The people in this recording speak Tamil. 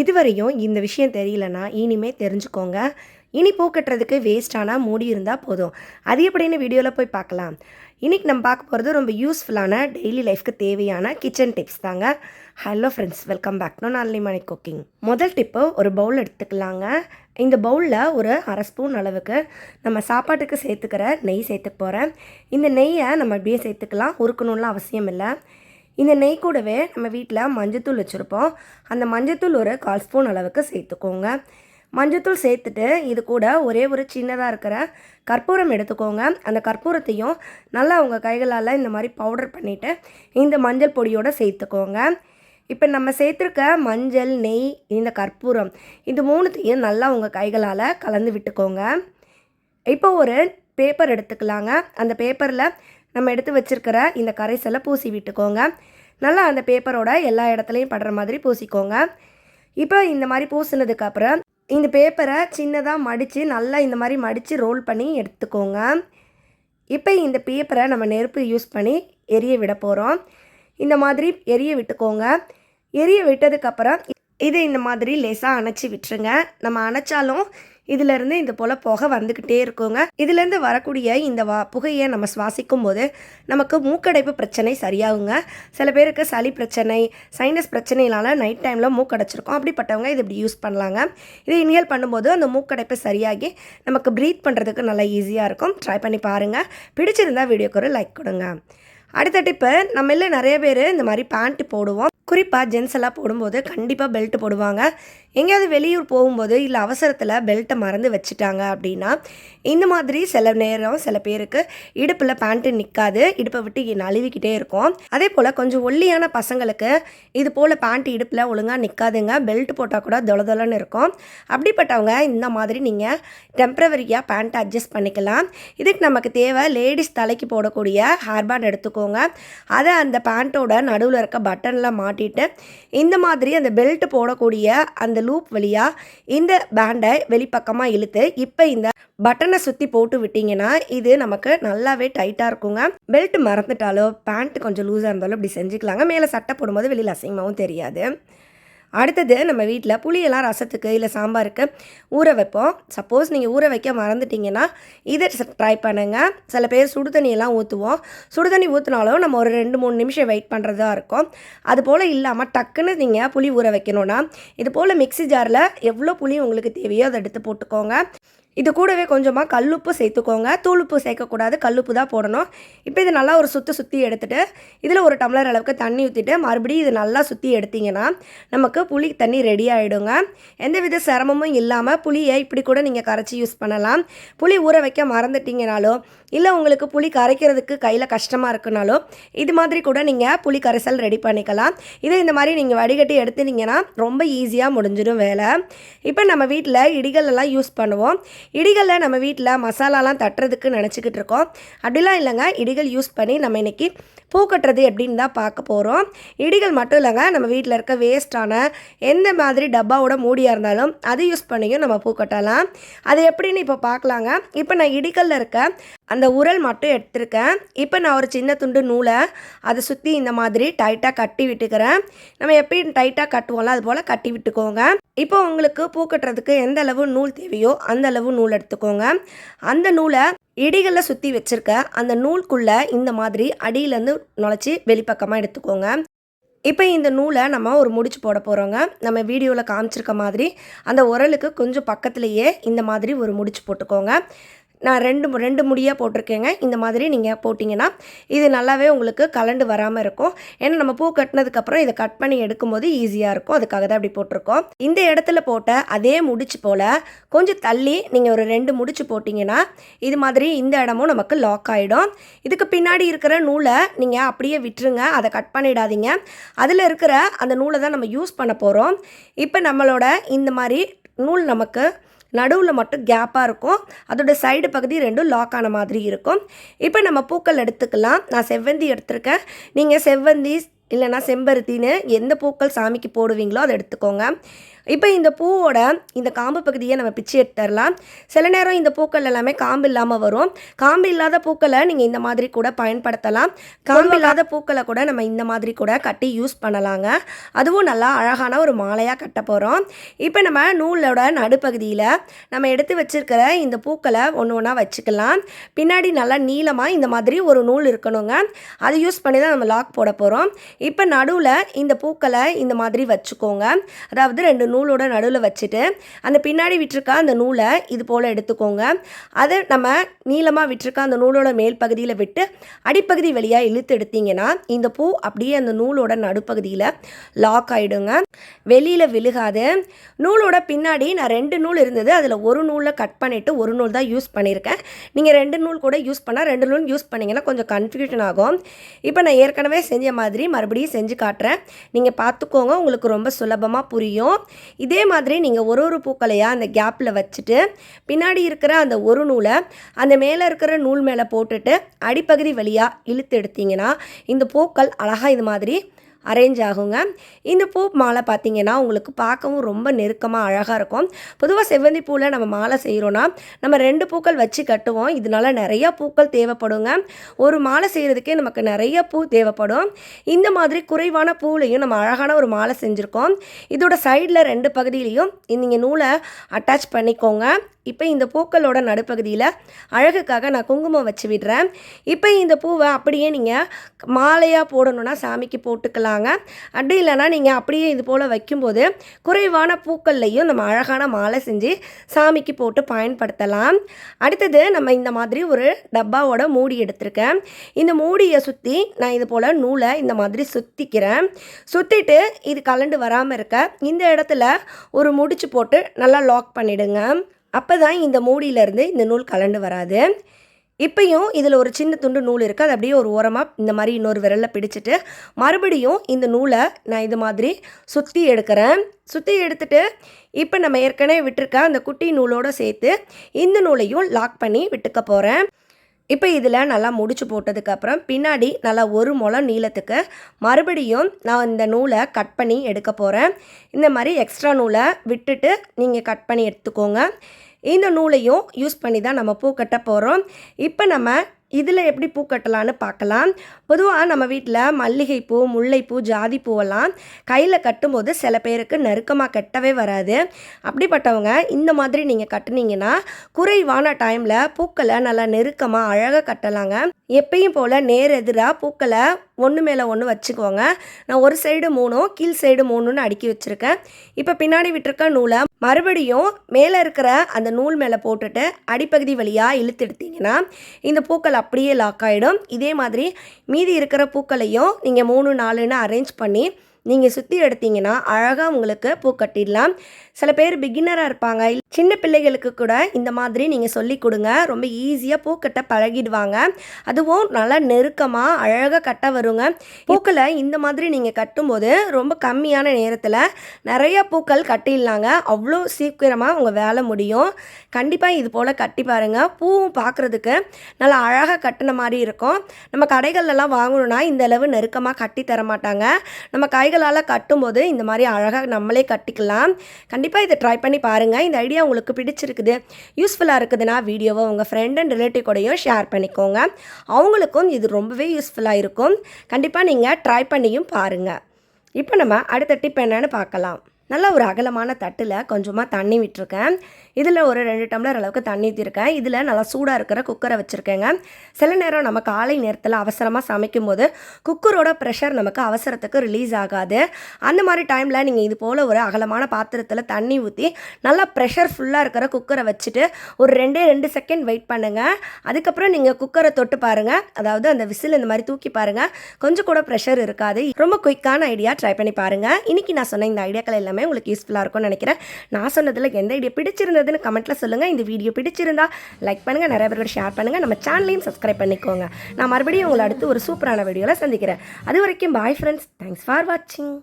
இதுவரையும் இந்த விஷயம் தெரியலனா இனிமே தெரிஞ்சுக்கோங்க. இனி பூ கட்டுறதுக்கு வேஸ்டான மூடி இருந்தால் போதும். அது எப்படின்னு வீடியோவில் போய் பார்க்கலாம். இன்றைக்கி நம்ம பார்க்க போகிறது ரொம்ப யூஸ்ஃபுல்லான டெய்லி லைஃப்க்கு தேவையான கிச்சன் டிப்ஸ் தாங்க. Hello friends welcome back to நாலி மணி குக்கிங் முதல் டிப்பு ஒரு பவுல் எடுத்துக்கலாங்க. இந்த பவுலில் ஒரு அரை ஸ்பூன் அளவுக்கு நம்ம சாப்பாட்டுக்கு சேர்த்துக்கிற நெய் சேர்த்துக்க போகிறேன் இந்த நெய்யை நம்ம அப்படியே சேர்த்துக்கலாம். உருக்கணும்லாம் அவசியம் இல்லை. இந்த நெய் கூடவே நம்ம வீட்டில் மஞ்சத்தூள் வச்சுருப்போம். அந்த மஞ்சத்தூள் ஒரு கால் ஸ்பூன் அளவுக்கு சேர்த்துக்கோங்க. மஞ்சத்தூள் சேர்த்துட்டு இது கூட ஒரே ஒரு சின்னதாக இருக்கிற கற்பூரம் எடுத்துக்கோங்க. அந்த கற்பூரத்தையும் நல்லா உங்கள் கைகளால் இந்த மாதிரி பவுடர் பண்ணிவிட்டு இந்த மஞ்சள் பொடியோடு சேர்த்துக்கோங்க. இப்போ நம்ம சேர்த்துருக்க மஞ்சள் நெய் இந்த கற்பூரம் இது மூணுத்தையும் நல்லா உங்கள் கைகளால் கலந்து விட்டுக்கோங்க. இப்போ ஒரு பேப்பர் எடுத்துக்கலாங்க. அந்த பேப்பரில் நம்ம எடுத்து வச்சுருக்கிற இந்த கரைசலை பூசி விட்டுக்கோங்க. நல்லா அந்த பேப்பரோட எல்லா இடத்துலையும் படுற மாதிரி பூசிக்கோங்க. இப்போ இந்த மாதிரி பூசினதுக்கப்புறம் இந்த பேப்பரை சின்னதாக மடித்து நல்லா இந்த மாதிரி மடித்து ரோல் பண்ணி எடுத்துக்கோங்க. இப்போ இந்த பேப்பரை நம்ம நெருப்பு யூஸ் பண்ணி எரிய விட போகிறோம் இந்த மாதிரி எரிய விட்டுக்கோங்க. எரிய விட்டதுக்கப்புறம் இதை இந்த மாதிரி லேசாக அணைச்சி விட்டுருங்க. நம்ம அணைச்சாலும் இதுலேருந்து இந்த போல் புகை வந்துக்கிட்டே இருக்குங்க. இதுலேருந்து வரக்கூடிய இந்த வா புகையை நம்ம சுவாசிக்கும் போது நமக்கு மூக்கடைப்பு பிரச்சனை சரியாகுங்க. சில பேருக்கு சளி பிரச்சனை சைனஸ் பிரச்சனையினால நைட் டைமில் மூக்கடைச்சிருக்கும். அப்படிப்பட்டவங்க இது இப்படி யூஸ் பண்ணலாங்க. இதை இனியல் பண்ணும்போது அந்த மூக்கடைப்பு சரியாகி நமக்கு ப்ரீத் பண்ணுறதுக்கு நல்லா ஈஸியாக இருக்கும். ட்ரை பண்ணி பாருங்கள் பிடிச்சிருந்தா வீடியோக்கு ஒரு லைக் கொடுங்க. அடுத்த டிப்பு நம்ம இல்லை நிறைய பேர் இந்த மாதிரி பேண்ட்டு போடுவோம். குறிப்பாக ஜென்ஸ் எல்லாம் போடும்போது கண்டிப்பாக பெல்ட் போடுவாங்க. எங்கேயாவது வெளியூர் போகும்போது இல்லை அவசரத்தில் பெல்ட்டை மறந்து வச்சுட்டாங்க அப்படின்னா இந்த மாதிரி சில நேரம் சில பேருக்கு இடுப்பில் பேண்ட்டு நிற்காது இடுப்பை விட்டு நழுவிக்கிட்டே இருக்கும். அதே போல் கொஞ்சம் ஒல்லியான பசங்களுக்கு இது போல் பேண்ட் இடுப்பில் ஒழுங்காக நிற்காதுங்க பெல்ட் போட்டால் கூட தொலதொலன்னு இருக்கும். அப்படிப்பட்டவங்க இந்த மாதிரி நீங்கள் டெம்ப்ரவரியாக பேண்ட்டை அட்ஜஸ்ட் பண்ணிக்கலாம். இதுக்கு நமக்கு தேவை லேடிஸ் தலைக்கு போடக்கூடிய ஹேர்பேண்ட் எடுத்துக்கோங்க. அதை அந்த பேண்ட்டோட நடுவில் இருக்க பட்டனில் மாட்டிட்டு இந்த மாதிரி அந்த பெல்ட் போடக்கூடிய அந்த லூப் வழியாக இந்த பேண்டை வெளிப்பக்கமாக இழுத்து இப்போ இந்த பட்டனை சுற்றி போட்டு விட்டிங்கன்னா இது நமக்கு நல்லாவே டைட்டாக இருக்குங்க. பெல்ட் மறந்துட்டாலோ பேண்ட் கொஞ்சம் லூஸாக இருந்தாலும் இப்படி செஞ்சுக்கலாங்க. மேலே சட்டை போடும்போது வெளியில் அசிங்கமாகவும் தெரியாது. அடுத்தது நம்ம வீட்டில் புளியெல்லாம் ரசத்துக்கு இல்லை சாம்பாருக்கு ஊற வைப்போம். சப்போஸ் நீங்கள் ஊற வைக்க மறந்துட்டிங்கன்னா இதை ட்ரை பண்ணுங்கள் சில பேர் சுடு தண்ணியெல்லாம் ஊற்றுவோம் சுடுதண்ணி ஊற்றினாலும் நம்ம ஒரு ரெண்டு மூணு நிமிஷம் வெயிட் பண்ணுறதா இருக்கும். அது போல் இல்லாமல் டக்குன்னு நீங்கள் புளி ஊற வைக்கணும்னா இது போல் மிக்ஸி ஜாரில் எவ்வளோ புளி உங்களுக்கு தேவையோ அதை எடுத்து போட்டுக்கோங்க. இது கூடவே கொஞ்சமாக கல்லுப்பு சேர்த்துக்கோங்க. தூளுப்பு சேர்க்கக்கூடாது. கல்லுப்பு தான் போடணும். இப்போ இது நல்லா ஒரு சுற்றி சுற்றி எடுத்துகிட்டு இதில் ஒரு டம்ளர் அளவுக்கு தண்ணி ஊற்றிட்டு மறுபடியும் இது நல்லா சுற்றி எடுத்திங்கன்னா நமக்கு புளி தண்ணி ரெடி ஆகிடுங்க எந்தவித சிரமமும் இல்லாமல் புளியை இப்படி கூட நீங்கள் கரைச்சி யூஸ் பண்ணலாம். புளி ஊற வைக்க மறந்துட்டிங்கனாலோ இல்லை உங்களுக்கு புளி கரைக்கிறதுக்கு கையில் கஷ்டமாக இருக்குனாலோ இது மாதிரி கூட நீங்கள் புளி கரைசல் ரெடி பண்ணிக்கலாம். இதை இந்த மாதிரி நீங்கள் வடிகட்டி எடுத்துனீங்கன்னா ரொம்ப ஈஸியாக முடிஞ்சிடும் வேலை. இப்போ நம்ம வீட்டில் இடிகள் எல்லாம் யூஸ் பண்ணுவோம். இடிகளில் நம்ம வீட்டில் மசாலாலாம் தட்டுறதுக்கு நினச்சிக்கிட்டு இருக்கோம். அப்படிலாம் இல்லைங்க. இடிகள் யூஸ் பண்ணி நம்ம இன்றைக்கி பூ கட்டுறது எப்படின்னு தான் பார்க்க போகிறோம் இடிகள் மட்டும் இல்லைங்க. நம்ம வீட்டில் இருக்க வேஸ்ட்டான எந்த மாதிரி டப்பாவோட மூடியாக இருந்தாலும் அதை யூஸ் பண்ணியும் நம்ம பூ கட்டலாம். அது எப்படின்னு இப்போ பார்க்கலாங்க. இப்போ நான் இடிகளில் இருக்க அந்த உரல் மட்டும் எடுத்திருக்கேன். இப்போ நான் ஒரு சின்ன துண்டு நூலை அதை சுற்றி இந்த மாதிரி டைட்டாக கட்டி விட்டுக்கிறேன். நம்ம எப்பயும் டைட்டாக கட்டுவோம்ல அது போல் கட்டி விட்டுக்கோங்க. இப்போ உங்களுக்கு பூ கட்டுறதுக்கு எந்த அளவு நூல் தேவையோ அந்த அளவு நூல் எடுத்துக்கோங்க. அந்த நூலை இடிகளில் சுற்றி வச்சுருக்க அந்த நூலுக்குள்ளே இந்த மாதிரி அடியிலேருந்து நுழைச்சி வெளிப்பக்கமாக எடுத்துக்கோங்க. இப்போ இந்த நூலை நம்ம ஒரு முடிச்சு போட போகிறோங்க நம்ம வீடியோவில் காமிச்சிருக்க மாதிரி அந்த உரலுக்கு கொஞ்சம் பக்கத்துலேயே இந்த மாதிரி ஒரு முடிச்சு போட்டுக்கோங்க. நான் ரெண்டு ரெண்டு முடியாக போட்டிருக்கேங்க. இந்த மாதிரி நீங்கள் போட்டிங்கன்னா இது நல்லாவே உங்களுக்கு கலண்டு வராமல் இருக்கும். ஏன்னா நம்ம பூ கட்டினதுக்கப்புறம் இதை கட் பண்ணி எடுக்கும்போது ஈஸியாக இருக்கும். அதுக்காக தான் அப்படி போட்டிருக்கோம். இந்த இடத்துல போட்ட அதே முடிச்சு போல் கொஞ்சம் தள்ளி நீங்கள் ஒரு ரெண்டு முடிச்சு போட்டிங்கன்னா இது மாதிரி இந்த இடமும் நமக்கு லாக் ஆகிடும் இதுக்கு பின்னாடி இருக்கிற நூலை நீங்கள் அப்படியே விட்டுருங்க. அதை கட் பண்ணிடாதீங்க. அதில் இருக்கிற அந்த நூலை தான் நம்ம யூஸ் பண்ண போகிறோம் இப்போ நம்மளோட இந்த மாதிரி நூல் நமக்கு நடுவில் மட்டும் கேப்பாக இருக்கும். அதோட சைடு பகுதி ரெண்டும் லாக் ஆன மாதிரி இருக்கும். இப்போ நம்ம பூக்கள் எடுத்துக்கலாம். நான் செவ்வந்தி எடுத்திருக்கேன். நீங்கள் செவ்வந்தி இல்லைனா செம்பருத்தின்னு எந்த பூக்கள் சாமிக்கு போடுவீங்களோ அதை எடுத்துக்கோங்க. இப்போ இந்த பூவோட இந்த காம்பு பகுதியை நம்ம பிச்சு எடுத்துடலாம். சில நேரம் இந்த பூக்கள் எல்லாமே காம்பு இல்லாமல் வரும். காம்பு இல்லாத பூக்களை நீங்கள் இந்த மாதிரி கூட பயன்படுத்தலாம். காம்பு இல்லாத பூக்களை கூட நம்ம இந்த மாதிரி கூட கட்டி யூஸ் பண்ணலாங்க. அதுவும் நல்லா அழகான ஒரு மாலையாக கட்ட போகிறோம் இப்போ நம்ம நூலோட நடுப்பகுதியில் நம்ம எடுத்து வச்சிருக்கிற இந்த பூக்களை ஒன்று ஒன்றா வச்சுக்கலாம். பின்னாடி நல்லா நீளமாக இந்த மாதிரி ஒரு நூல் இருக்கணுங்க. அதை யூஸ் பண்ணி தான் நம்ம லாக் போட போகிறோம் இப்போ நடுவில் இந்த பூக்களை இந்த மாதிரி வச்சுக்கோங்க. அதாவது ரெண்டு நூலோட நடுவில் வச்சுட்டு அந்த பின்னாடி விட்டுருக்க அந்த நூலை இது போல் எடுத்துக்கோங்க. அதை நம்ம நீளமாக விட்டுருக்க அந்த நூலோட மேல் பகுதியில் விட்டு அடிப்பகுதி வழியாக இழுத்து எடுத்தீங்கன்னா இந்த பூ அப்படியே அந்த நூலோட நடுப்பகுதியில் லாக் ஆகிடுங்க வெளியில் விழுகாது. நூலோட பின்னாடி நான் ரெண்டு நூல் இருந்தது. அதில் ஒரு நூலில் கட் பண்ணிவிட்டு ஒரு நூல் தான் யூஸ் பண்ணியிருக்கேன். நீங்கள் ரெண்டு நூல் கூட யூஸ் பண்ணால் ரெண்டு நூல் யூஸ் பண்ணிங்கன்னா கொஞ்சம் கன்ஃபியூஷன் ஆகும். இப்போ நான் ஏற்கனவே செஞ்ச மாதிரி மறுபடியும் செஞ்சு காட்டுறேன். நீங்கள் பார்த்துக்கோங்க. உங்களுக்கு ரொம்ப சுலபமாக புரியும். இதே மாதிரி நீங்கள் ஒரு ஒரு பூக்களையாக அந்த கேப்பில் வச்சுட்டு பின்னாடி இருக்கிற அந்த ஒரு நூலை அந்த மேலே இருக்கிற நூல் மேலே போட்டுட்டு அடிப்பகுதி வழியாக இழுத்து எடுத்தீங்கன்னா இந்த பூக்கள் அழகாக இது மாதிரி அரேஞ்ச் ஆகுங்க. இந்த பூ மாலை பார்த்தீங்கன்னா உங்களுக்கு பார்க்கவும் ரொம்ப நெருக்கமாக அழகாக இருக்கும். பொதுவாக செவ்வந்தி பூவில் நம்ம மாலை செய்கிறோன்னா நம்ம ரெண்டு பூக்கள் வச்சு கட்டுவோம். இதனால நிறையா பூக்கள் தேவைப்படுங்க. ஒரு மாலை செய்கிறதுக்கே நமக்கு நிறைய பூ தேவைப்படும். இந்த மாதிரி குறைவான பூவிலையும் நம்ம அழகான ஒரு மாலை செஞ்சுருக்கோம். இதோட சைடில் ரெண்டு பகுதியிலையும் நீங்கள் நூலை அட்டாச் பண்ணிக்கோங்க. இப்போ இந்த பூக்களோட நடுப்பகுதியில் அழகுக்காக நான் குங்குமம் வச்சு விடுறேன். இப்போ இந்த பூவை அப்படியே நீங்கள் மாலையாக போடணுன்னா சாமிக்கு போட்டுக்கலாங்க. அப்படி இல்லைன்னா நீங்கள் அப்படியே இது போல் வைக்கும்போது குறைவான பூக்கள்லையும் நம்ம அழகான மாலை செஞ்சு சாமிக்கு போட்டு பயன்படுத்தலாம். அடுத்தது நம்ம இந்த மாதிரி ஒரு டப்பாவோட மூடி எடுத்திருக்கேன். இந்த மூடியை சுற்றி நான் இது போல் நூலை இந்த மாதிரி சுற்றிக்கிறேன் சுற்றிட்டு இது கலண்டு வராமல் இருக்க இந்த இடத்துல ஒரு முடிச்சு போட்டு நல்லா லாக் பண்ணிவிடுங்க அப்போ தான் இந்த மூடியிலேருந்து இந்த நூல் கலண்டு வராது. இப்பையும் இதில் ஒரு சின்ன துண்டு நூல் இருக்குது அது அப்படியே ஒரு ஓரமாக இந்த மாதிரி இன்னொரு விரலில் பிடிச்சிட்டு மறுபடியும் இந்த நூலை நான் இது மாதிரி சுற்றி எடுக்கிறேன். சுற்றி எடுத்துட்டு இப்போ நம்ம ஏற்கனவே விட்டுருக்க அந்த குட்டி நூலோடு சேர்த்து இந்த நூலையும் லாக் பண்ணி விட்டுக்க போகிறேன் இப்போ இதில் நல்லா முடிச்சு போட்டதுக்கப்புறம் பின்னாடி நல்லா ஒரு முளம் நீளத்துக்கு மறுபடியும் நான் இந்த நூலை கட் பண்ணி எடுக்க போகிறேன் இந்த மாதிரி எக்ஸ்ட்ரா நூலை விட்டுட்டு நீங்கள் கட் பண்ணி எடுத்துக்கோங்க. இந்த நூலையும் யூஸ் பண்ணி தான் நம்ம பூ கட்ட போகிறோம் இப்போ நம்ம இதில் எப்படி பூ கட்டலான்னு பார்க்கலாம். பொதுவாக நம்ம வீட்டில் மல்லிகைப்பூ முல்லைப்பூ ஜாதி பூவெல்லாம் கையில் கட்டும்போது சில பேருக்கு நெருக்கமாக கட்டவே வராது. அப்படிப்பட்டவங்க இந்த மாதிரி நீங்கள் கட்டுனீங்கன்னா குறைவான டைமில் பூக்களை நல்லா நெருக்கமாக அழகாக கட்டலாங்க. எப்பயும் போல் நேர் எதிராக பூக்களை ஒன்று மேலே ஒன்று வச்சுக்கோங்க. நான் ஒரு சைடு மூணும் கீழ் சைடு மூணுன்னு அடுக்கி வச்சுருக்கேன். இப்போ பின்னாடி விட்டுருக்க நூலை மறுபடியும் மேலே இருக்கிற அந்த நூல் மேலே போட்டுட்டு அடிப்பகுதி வழியாக இழுத்து எடுத்தீங்கன்னா இந்த பூக்கள் அப்படியே லாக் ஆகிடும் இதே மாதிரி மீதி இருக்கிற பூக்களையும் நீங்கள் மூணு நாலுன்னு அரேஞ்ச் பண்ணி நீங்கள் சுற்றி எடுத்தீங்கன்னா அழகாக உங்களுக்கு பூ கட்டிடலாம். சில பேர் பிகினராக இருப்பாங்க. சின்ன பிள்ளைகளுக்கு கூட இந்த மாதிரி நீங்கள் சொல்லி கொடுங்க. ரொம்ப ஈஸியாக பூக்கட்ட பழகிடுவாங்க. அதுவும் நல்லா நெருக்கமாக அழகாக கட்ட வருங்க. பூக்களை இந்த மாதிரி நீங்கள் கட்டும்போது ரொம்ப கம்மியான நேரத்தில் நிறைய பூக்கள் கட்டிடலாங்க. அவ்வளோ சீக்கிரமாக உங்கள் வேலை முடியும். கண்டிப்பாக இது போல் கட்டி பாருங்கள் பூவும் பார்க்குறதுக்கு நல்லா அழகாக கட்டின மாதிரி இருக்கும். நம்ம கடைகள்லாம் வாங்கணும்னா இந்த அளவு நெருக்கமாக கட்டி தர மாட்டாங்க. நம்ம கைகளால் கட்டும்போது இந்த மாதிரி அழகாக நம்மளே கட்டிக்கலாம். கண்டிப்பாக கண்டிப்பாக இதை ட்ரை பண்ணி பாருங்கள் இந்த ஐடியா உங்களுக்கு பிடிச்சிருக்குது யூஸ்ஃபுல்லாக இருக்குதுன்னா வீடியோவை உங்கள் ஃப்ரெண்ட் அண்ட் ரிலேட்டிவ் கூடயும் ஷேர் பண்ணிக்கோங்க. அவங்களுக்கும் இது ரொம்பவே யூஸ்ஃபுல்லாக இருக்கும். கண்டிப்பாக நீங்கள் ட்ரை பண்ணியும் பாருங்கள் இப்போ நம்ம அடுத்த டிப் என்னன்னு பார்க்கலாம். நல்ல ஒரு அகலமான தட்டில் கொஞ்சமாக தண்ணி விட்டுருக்கேன். இதில் ஒரு ரெண்டு டம்ளர் அளவுக்கு தண்ணி ஊற்றிருக்கேன் இதில் நல்லா சூடாக இருக்கிற குக்கரை வச்சுருக்கேங்க. சில நேரம் நம்ம காலை நேரத்தில் அவசரமாக சமைக்கும் போது குக்கரோட ப்ரெஷர் நமக்கு அவசரத்துக்கு ரிலீஸ் ஆகாது. அந்த மாதிரி டைமில் நீங்கள் இது போல் ஒரு அகலமான பாத்திரத்தில் தண்ணி ஊற்றி நல்லா ப்ரெஷர் ஃபுல்லாக இருக்கிற குக்கரை வச்சுட்டு ஒரு ரெண்டே ரெண்டு செகண்ட் வெயிட் பண்ணுங்கள் அதுக்கப்புறம் நீங்கள் குக்கரை தொட்டு பாருங்கள் அதாவது அந்த விசில் இந்த மாதிரி தூக்கி பாருங்கள் கொஞ்சம் கூட ப்ரெஷர் இருக்காது. ரொம்ப குயிக்கான ஐடியா ட்ரை பண்ணி பாருங்கள் இன்றைக்கி நான் சொன்ன இந்த ஐடியாக்கள் எல்லாமே உங்களுக்கு யூஸ்ஃபுல்லாக இருக்கும்னு நினைக்கிறேன். நான் சொன்னதில் எந்த ஐடியா பிடிச்சிருந்ததுன்னு கமெண்ட்டில் சொல்லுங்கள் இந்த வீடியோ பிடிச்சிருந்தா லைக் பண்ணுங்கள் நிறைய பேரோட ஷேர் பண்ணுங்கள் நம்ம சேனலையும் சப்ஸ்கிரைப் பண்ணிக்கோங்க. நான் மறுபடியும் உங்களை அடுத்து ஒரு சூப்பரான வீடியோவில் சந்திக்கிறேன். அது வரைக்கும் பாய் ஃப்ரெண்ட்ஸ் தேங்க்ஸ் ஃபார் வாட்சிங்